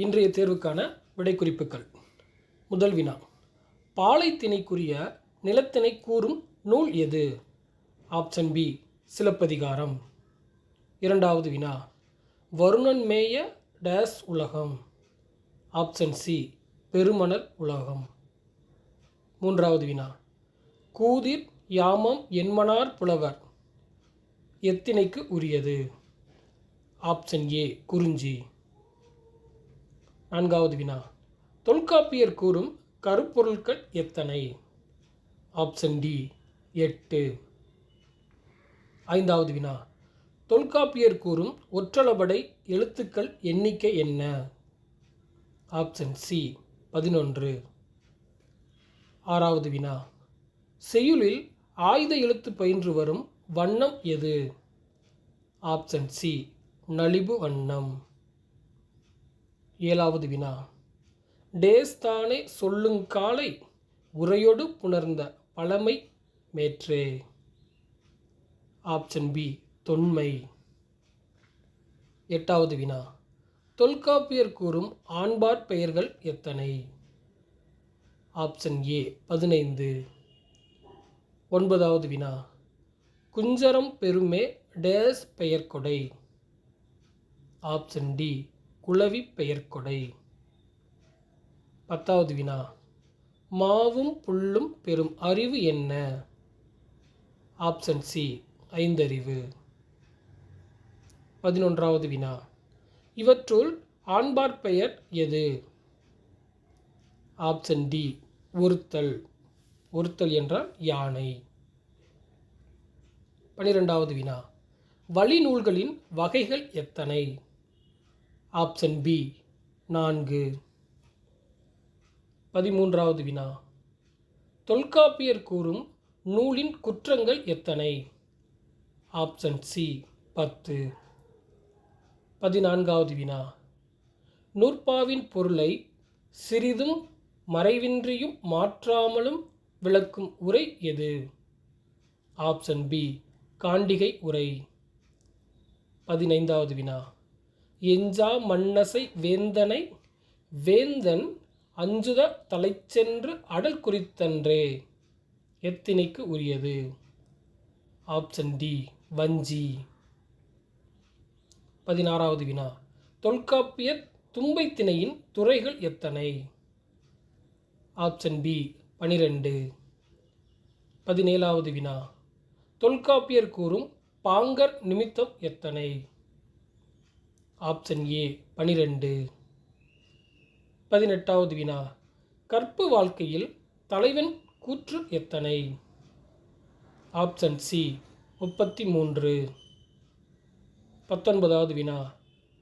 இன்றைய தேர்வுக்கான விடை குறிப்புகள் முதல் வினா. பாலைத்திணைக்குரிய நிலத்தினை கூறும் நூல் எது? ஆப்ஷன் பி சிலப்பதிகாரம். இரண்டாவது வினா. வருணன் மேய டேஸ் உலகம். ஆப்ஷன் சி பெருமணல் உலகம். மூன்றாவது வினா. கூதிர் யாமம் என்மனார் புலவர். எத்தினைக்கு உரியது. ஆப்ஷன் ஏ குறிஞ்சி. நான்காவது வினா. தொல்காப்பியர் கூறும் கருப்பொருட்கள் எத்தனை? ஆப்ஷன் டி எட்டு. ஐந்தாவது வினா. தொல்காப்பியர் கூறும் ஒற்றளபடை எழுத்துக்கள் எண்ணிக்கை என்ன? ஆப்ஷன் சி பதினொன்று. ஆறாவது வினா. செய்யுளில் ஆயுத எழுத்து பயின்று வரும் வண்ணம் எது? ஆப்ஷன் சி நலிபு வண்ணம். ஏழாவது வினா. டேஸ் தானே சொல்லுங்காலை உரையொடு புணர்ந்த பழமை மேற்றே. ஆப்ஷன் பி தொன்மை. எட்டாவது வினா. தொல்காப்பியர் கூறும் ஆண்பார் பெயர்கள் எத்தனை? ஆப்ஷன் ஏ பதினைந்து. ஒன்பதாவது வினா. குஞ்சரம் பெருமே டேஸ் பெயர்கொடை. ஆப்ஷன் டி குளவி பெயர்கொடை. பத்தாவது வினா. மாவும் புல்லும் பெறும் அறிவு என்ன? ஆப்ஷன் சி ஐந்தறிவு. பதினொன்றாவது வினா. இவற்றுள் ஆண்பார் பெயர் எது? Option D ஒருத்தல். ஒருத்தல் என்றால் யானை. பனிரெண்டாவது வினா. வழி நூல்களின் வகைகள் எத்தனை? ஆப்ஷன் பி நான்கு. பதிமூன்றாவது வினா. தொல்காப்பியர் கூறும் நூலின் குற்றங்கள் எத்தனை? ஆப்ஷன் சி பத்து. பதினான்காவது வினா. நூற்பாவின் பொருளை சிறிதும் மறைவின்றியும் மாற்றாமலும் விளக்கும் உரை எது? ஆப்ஷன் பி காண்டிகை உரை. பதினைந்தாவது வினா. எஞ்சா மன்னசை வேந்தனை வேந்தன் அஞ்சுத தலைச்சென்று அடல் குறித்தன்றே. எத்தினைக்கு உரியது? ஆப்ஷன் டி வஞ்சி. பதினாறாவது வினா. தொல்காப்பிய தும்பை திணையின் துறைகள் எத்தனை? ஆப்ஷன் பி பனிரெண்டு. பதினேழாவது வினா. தொல்காப்பியர் கூறும் பாங்கர் நிமித்தம் எத்தனை? ஆப்ஷன் ஏ பனிரெண்டு. பதினெட்டாவது வினா. கற்பு வாழ்க்கையில் தலைவன் கூற்று எத்தனை? ஆப்ஷன் சி முப்பத்தி மூன்று பத்தொன்பதாவது வினா.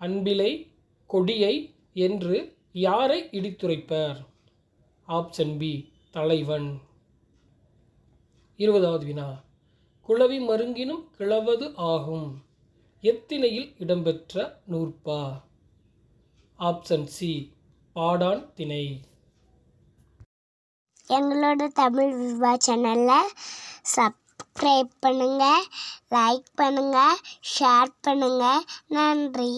அன்பிலை கொடியை என்று யாரை இடித்துரைப்பர்? ஆப்ஷன் பி தலைவன். இருபதாவது வினா. குளவி மருங்கினும் கிளவது ஆகும். எத்திணையில் இடம்பெற்ற நூற்பா? ஆப்ஷன் சி பாடான் திணை. எங்களோட தமிழ் விவா சேனலில் சப்ஸ்கிரைப் பண்ணுங்கள் லைக் பண்ணுங்கள் ஷேர் பண்ணுங்கள் நன்றி.